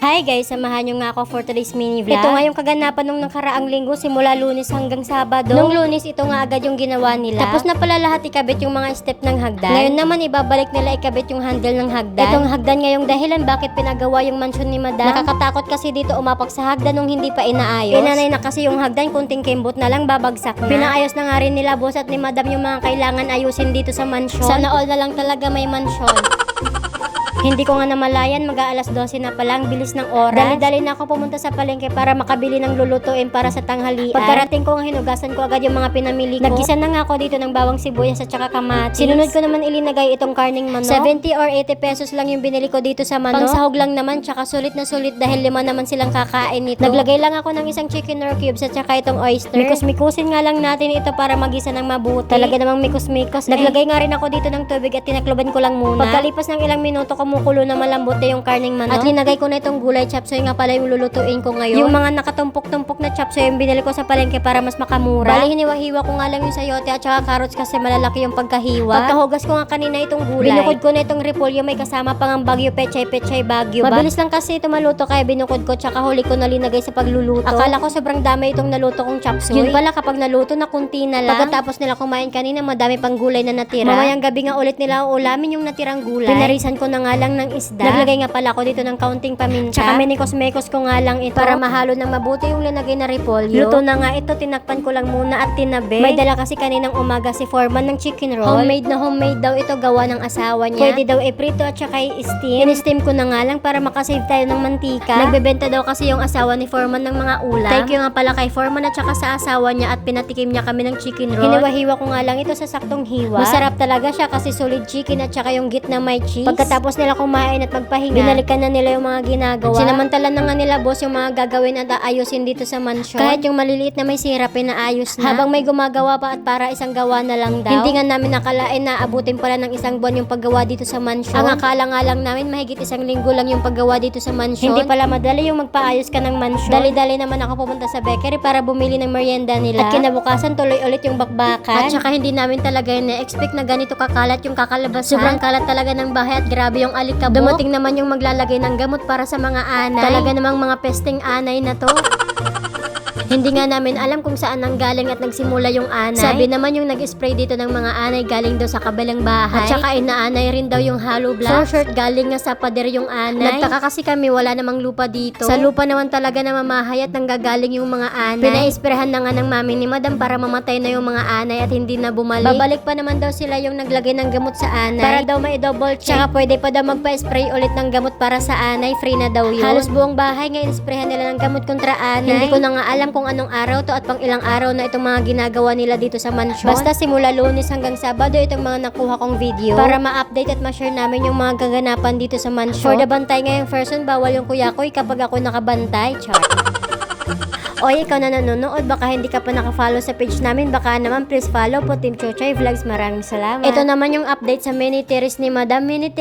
Hi guys, samahan nyo nga ako for today's mini vlog. Ito nga yung kaganapan nung nakaraang linggo simula lunes hanggang sabado. Nung lunes, ito nga agad yung ginawa nila. Tapos na pala lahat ikabit yung mga step ng hagdan. Ngayon naman ibabalik nila ikabit yung handle ng hagdan. Itong hagdan nga yung dahilan bakit pinagawa yung mansyon ni madam. Nakakatakot kasi dito umapak sa hagdan nung hindi pa inaayos. Pinanay na kasi yung hagdan, kunting kimbot na lang babagsak na. Pinaayos na nga rin nila boss at ni madam yung mga kailangan ayusin dito sa mansyon. Sana all na lang talaga may mansyon. Hindi ko nga namalayan, mag-aalas 12 na pa lang, bilis ng oras. Dali-dali na ako pumunta sa palengke para makabili ng lulutuin para sa tanghalian. Pagkarating ko nga hinugasan ko agad yung mga pinamili ko. Nagkisa na nga ako dito ng bawang sibuyas at saka kamatis. Sinunod ko naman ilinagay itong karning manok. 70 or 80 pesos lang yung binili ko dito sa manok. Pangsahog lang naman, tsaka sulit na sulit dahil lima naman silang kakain nito. Naglagay lang ako ng isang chicken or cubes at tsaka itong oyster. Mikus-mikusin nga lang natin ito para magisa ng mabuti. Talaga namang mikus-mikos. Naglagay nga rin ako dito ng tubig at tinakloban ko lang muna. Pagkalipas ng ilang minuto, kumukulo na malambot na yung karning manok. At linagay ko na itong gulay chapsoy nga pala yung lulutuin ko ngayon. Yung mga nakatumpok-tumpok na chapsoy yung binili ko sa palengke para mas makamura. Bali, hiniwa-hiwa ko nga lang yung sayote at saka carrots kasi malalaki yung pagkahiwa. Pagkahugas ko nga kanina itong gulay. Binukod ko na itong repolyo may kasama pang ang bagyo pechay pechay bagyo. Mabilis lang kasi ito maluto kaya binukod ko tsaka huli ko na linagay sa pagluluto. Akala ko sobrang dami itong naluto kong chapsoy. Yun pala kapag naluto na kunti na lang. Pagkatapos nila kumain kanina madami pang gulay na natira. Mamayang gabi nga ulit nila ulamin yung natirang gulay. Pinarisan ko na nga lang ng isda. Naglagay nga pala ako dito ng kaunting paminta. Tsaka minikos-mekos ko nga lang ito para mahalo ng mabuti yung linagay na repolyo. Luto na nga ito, tinakpan ko lang muna at tinabi. May dala kasi kaninang umaga si Foreman ng chicken roll. Homemade na homemade daw ito gawa ng asawa niya. Pwede daw iprito at saka i-steam. In-steam ko na nga lang para makasave tayo ng mantika. Nagbebenta daw kasi yung asawa ni Foreman ng mga ulam. Thank you nga pala kay Foreman at saka sa asawa niya at pinatikim niya kami ng chicken roll. Hiniwa-hiwa ko nga lang ito sa saktong hiwa. Masarap talaga siya kasi solid chicken at saka yung gitna may cheese. Pagkatapos nila kumain at magpahinga, binalikan na nila yung mga ginagawa. Sinamantala na nga nila boss yung mga gagawin at aayusin dito sa mansyon. Kahit yung maliliit na may sirap, pinaayos na. Habang may gumagawa pa at para isang gawa na lang daw. Hindi nga namin nakalain na abutin pala ng isang buwan yung paggawa dito sa mansyon. Ang akala nga lang namin mahigit isang linggo lang yung paggawa dito sa mansyon. Hindi pala madali yung magpaayos ka ng mansyon. Dali-dali naman ako pumunta sa bakery para bumili ng merienda nila. At kinabukasan tuloy ulit yung bakbakan. At saka hindi namin talaga na-expect na ganito kakalat yung kakalabasan. Sobrang kalat talaga ng bahay at grabe yung alikabok. Dumating naman yung maglalagay ng gamot para sa mga anay. Talaga namang mga pesteng anay na to. Hindi nga namin alam kung saan nang galing at nagsimula yung anay. Sabi naman yung nag-spray dito ng mga anay galing daw sa kabilang bahay. At saka inaanay rin daw yung hollow block. So short galing nga sa pader yung anay. Nagtaka kasi kami wala namang lupa dito. Sa lupa naman talaga na mamahay at nanggagaling yung mga anay. Pinaisprehan na nga ng mami ni madam para mamatay na yung mga anay at hindi na bumalik. Babalik pa naman daw sila yung naglagay ng gamot sa anay. Para daw may double check. Tsaka pwede pa daw magpa-spray ulit ng gamot para sa anay. Free na daw yun. Halos buong bahay nga inisprehan nila ng gamot kontra anay. Hindi ko na nga alam kung anong araw to at pang ilang araw na itong mga ginagawa nila dito sa mansyon. Basta simula lunes hanggang sabado itong mga nakuha kong video para ma-update at ma-share namin yung mga gaganapan dito sa mansyon. For the bantay ngayong person, bawal yung kuyakoy kapag ako nakabantay. Char. Oy, ikaw na nanonood, baka hindi ka pa nakafollow sa page namin, baka naman please follow po Team Chochay Vlogs. Maraming salamat. Ito naman yung update sa mini ni Madam Mini.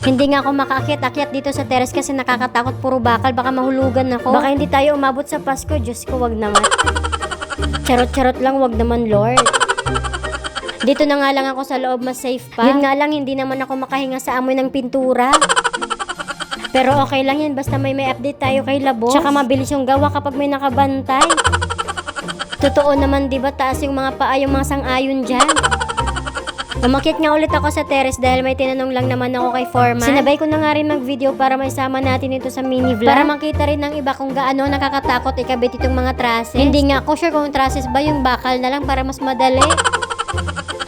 Hindi nga ako makaakyat-akyat dito sa terrace kasi nakakatakot puro bakal. Baka mahulugan ako. Baka hindi tayo umabot sa Pasko. Diyos ko, wag naman. Charot-charot lang, wag naman, Lord. Dito na nga lang ako sa loob, mas safe pa. Yun nga lang, hindi naman ako makahinga sa amoy ng pintura. Pero okay lang yan, basta may may update tayo kay Labo. Tsaka mabilis yung gawa kapag may nakabantay. Totoo naman, di ba, taas yung mga paa, yung mga sang-ayon dyan. Umakyat nga ulit ako sa terrace dahil may tinanong lang naman ako kay Foreman. Sinabay ko na nga rin mag-video para maisama natin ito sa mini vlog. Para makita rin ng iba kung gaano nakakatakot ikabit itong mga trusses. Hindi nga ako sure kung trusses ba yung bakal na lang para mas madali.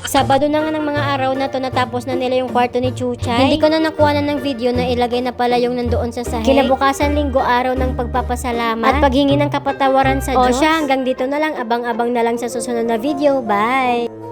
Sabado na nga ng mga araw na to natapos na nila yung kwarto ni Chuchay. Hindi ko na nakuha na ng video na ilagay na pala yung nandoon sa sahig. Kinabukasan linggo araw ng pagpapasalamat at paghingi ng kapatawaran sa Diyos. O siya, hanggang dito na lang. Abang-abang na lang sa susunod na video. Bye!